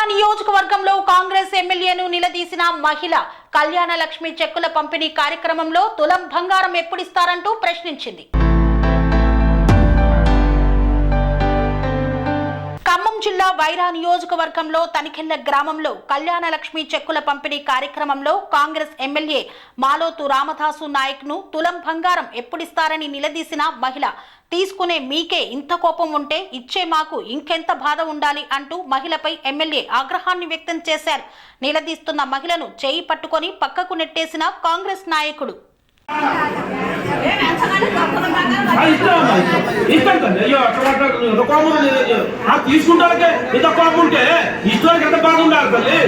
వైరా నియోజకవర్గంలో కాంగ్రెస్ ఎమ్మెల్యేను నిలదీసిన మహిళ కళ్యాణ లక్ష్మి చెక్కుల పంపిణీ కార్యక్రమంలో తులం బంగారం ఎప్పుడిస్తారంటూ ప్రశ్నించింది. వైరా నియోజకవర్గంలో తనిఖెళ్ళ గ్రామంలో కళ్యాణ లక్ష్మి చెక్కుల పంపిణీ కార్యక్రమంలో కాంగ్రెస్ ఎమ్మెల్యే మాలోతు రామదాసు నాయక్ను తులం బంగారం ఎప్పుడిస్తారని నిలదీసిన మహిళ తీసుకునే మీకే ఇంత కోపం ఉంటే ఇచ్చే మాకు ఇంకెంత బాధ ఉండాలి అంటూ మహిళపై ఎమ్మెల్యే ఆగ్రహాన్ని వ్యక్తం చేశారు. నిలదీస్తున్న మహిళను చేయి పట్టుకొని పక్కకు నెట్టేసిన కాంగ్రెస్ నాయకుడు. ఆ, అయ్యో అట్లా ఎంత కోపం తీసుకుంటానికే ఇంత కోపం ఉంటే ఇష్టానికి ఎంత బాధ ఉండాలి తల్లి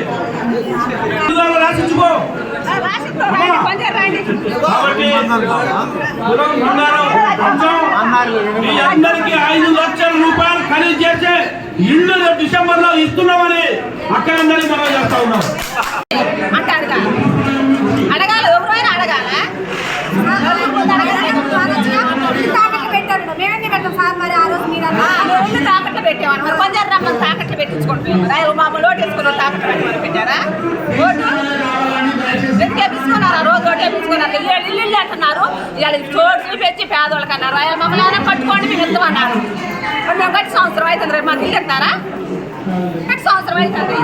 రాసించుకో. కాబట్టి మీ అందరికీ ఐదు లక్షల రూపాయలు ఖరీదు చేసే ఇల్లు డిసెంబర్లో ఇస్తున్నామని అక్కడందరికీ మనం చేస్తా ఉన్నాం. మేమేంది మరి ఆ రోజు మీరు అన్నారు. తాకట్లు పెట్టేవారు మరి పంజాబ్ రమ్మని తాకట్లు పెట్టించుకుంటున్నాం రైలు మామ లోటు వేసుకున్న తాకట్లు పెట్టమని పెట్టారా? ఓటు? ఎందుకు ఆ రోజు ఓటు వేపించుకున్నారు. ఇల్లు ఇల్లు ఇల్లు అంటున్నారు. ఇవాళ చోట్లు పెంచి పేదవాళ్ళకి అన్నారు. ఆయన మమ్మల్ని అయినా కట్టుకోండి మేము ఇస్తామన్నారు అన్నారు? మేము కట్టి సంవత్సరం అవుతుంది రేపు మాకు ఇల్లు ఇస్తారా కట్టి సంవత్సరం అవుతుంది.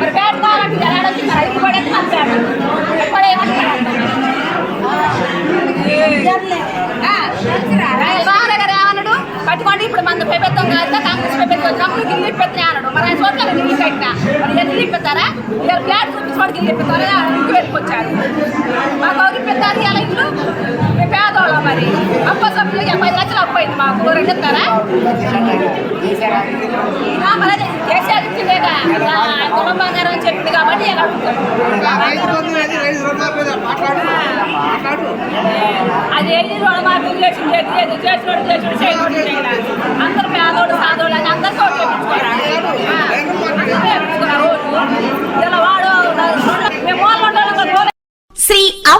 మరి పేద కావాలంటే ఎలా వచ్చింది ఇది కూడా మన పేద కాంగ్రెస్ ప్రభుత్వం వచ్చినప్పుడు గిల్లు ఇప్పెత్తే అన్నాడు. మరి ఆయన చోట్ల గిల్లు పెట్టినా మరి ఎన్ని ఇప్పిస్తారా ఇవాళ ఫ్లాట్ చూపించుకోండి గిల్లు ఇప్పిస్తారా ఇంటికి వెళ్ళిపోచ్చారు మాకు ఎవరు ఇప్పిస్తారు ఇలా ఇల్లు? మేము పేదవాళ్ళం మరి. అప్ప సభ్యులు ఎనభై లక్షలు అప్పు అయింది మాకు రెండు ఇస్తారా మరి అదే కేసీఆర్ ఇచ్చిందేగా కులం బంగారం అని చెప్పింది కాబట్టి ఇలా అది ఎన్ని రుణమాఫీ చేసి చేసి చేసినోడు చేసినోడు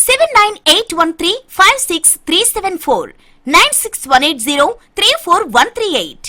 seven nine eight one three five six three seven four nine six one eight zero three four one three eight